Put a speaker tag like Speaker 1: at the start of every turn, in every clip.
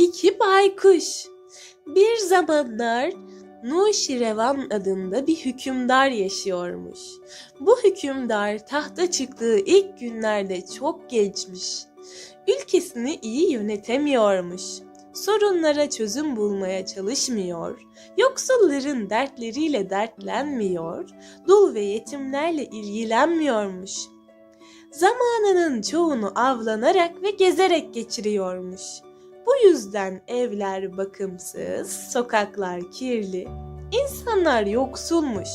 Speaker 1: İki baykuş. Bir zamanlar Nuşirevan adında bir hükümdar yaşıyormuş. Bu hükümdar tahta çıktığı ilk günlerde çok gençmiş. Ülkesini iyi yönetemiyormuş. Sorunlara çözüm bulmaya çalışmıyor, yoksulların dertleriyle dertlenmiyor, dul ve yetimlerle ilgilenmiyormuş. Zamanının çoğunu avlanarak ve gezerek geçiriyormuş. Bu yüzden evler bakımsız, sokaklar kirli, insanlar yoksulmuş.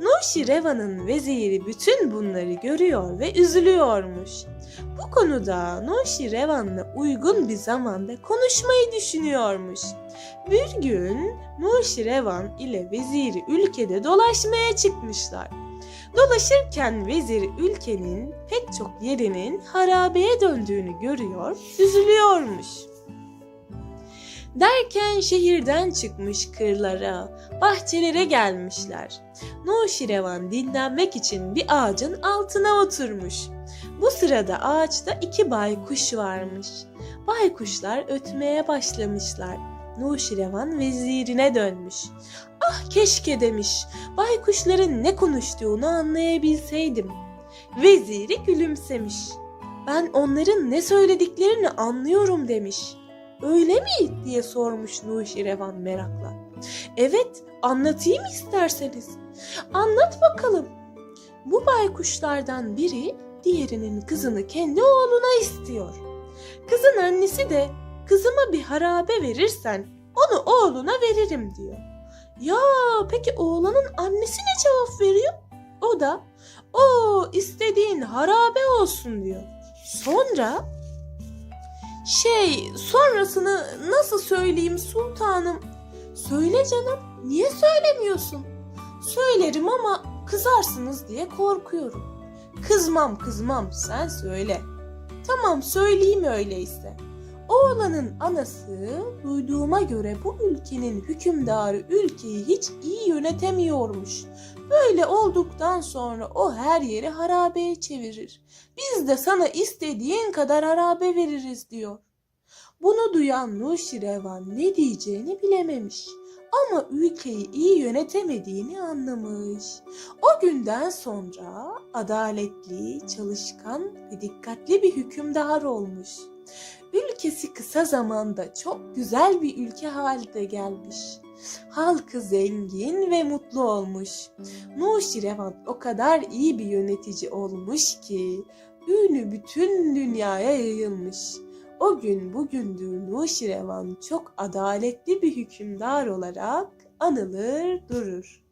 Speaker 1: Nuşireva'nın veziri bütün bunları görüyor ve üzülüyormuş. Bu konuda Nuşirevan'la uygun bir zamanda konuşmayı düşünüyormuş. Bir gün Nuşirevan ile veziri ülkede dolaşmaya çıkmışlar. Dolaşırken vezir ülkenin pek çok yerinin harabeye döndüğünü görüyor, üzülüyormuş. Derken şehirden çıkmış kırlara, bahçelere gelmişler. Nuşirevan dinlenmek için bir ağacın altına oturmuş. Bu sırada ağaçta iki baykuş varmış. Baykuşlar ötmeye başlamışlar. Nuşirevan vezirine dönmüş. Ah keşke demiş, baykuşların ne konuştuğunu anlayabilseydim. Veziri gülümsemiş. Ben onların ne söylediklerini anlıyorum demiş. Öyle mi diye sormuş Nuşirevan merakla. Evet anlatayım isterseniz. Anlat bakalım. Bu baykuşlardan biri diğerinin kızını kendi oğluna istiyor. Kızın annesi de kızıma bir harabe verirsen onu oğluna veririm diyor. Ya peki oğlanın annesi ne cevap veriyor? O da o istediğin harabe olsun diyor. Sonra şey sonrasını nasıl söyleyeyim sultanım? Söyle canım niye söylemiyorsun? Söylerim ama kızarsınız diye korkuyorum. Kızmam kızmam sen söyle. Tamam söyleyeyim öyleyse. Oğlanın anası duyduğuma göre bu ülkenin hükümdarı ülkeyi hiç iyi yönetemiyormuş. Böyle olduktan sonra o her yeri harabeye çevirir. Biz de sana istediğin kadar harabe veririz diyor. Bunu duyan Nuşirevan ne diyeceğini bilememiş. Ama ülkeyi iyi yönetemediğini anlamış. O günden sonra adaletli, çalışkan ve dikkatli bir hükümdar olmuş. Ülkesi kısa zamanda çok güzel bir ülke haline gelmiş. Halkı zengin ve mutlu olmuş. Nuşirevan o kadar iyi bir yönetici olmuş ki ünü bütün dünyaya yayılmış. O gün bugündür Nuşirevan çok adaletli bir hükümdar olarak anılır durur.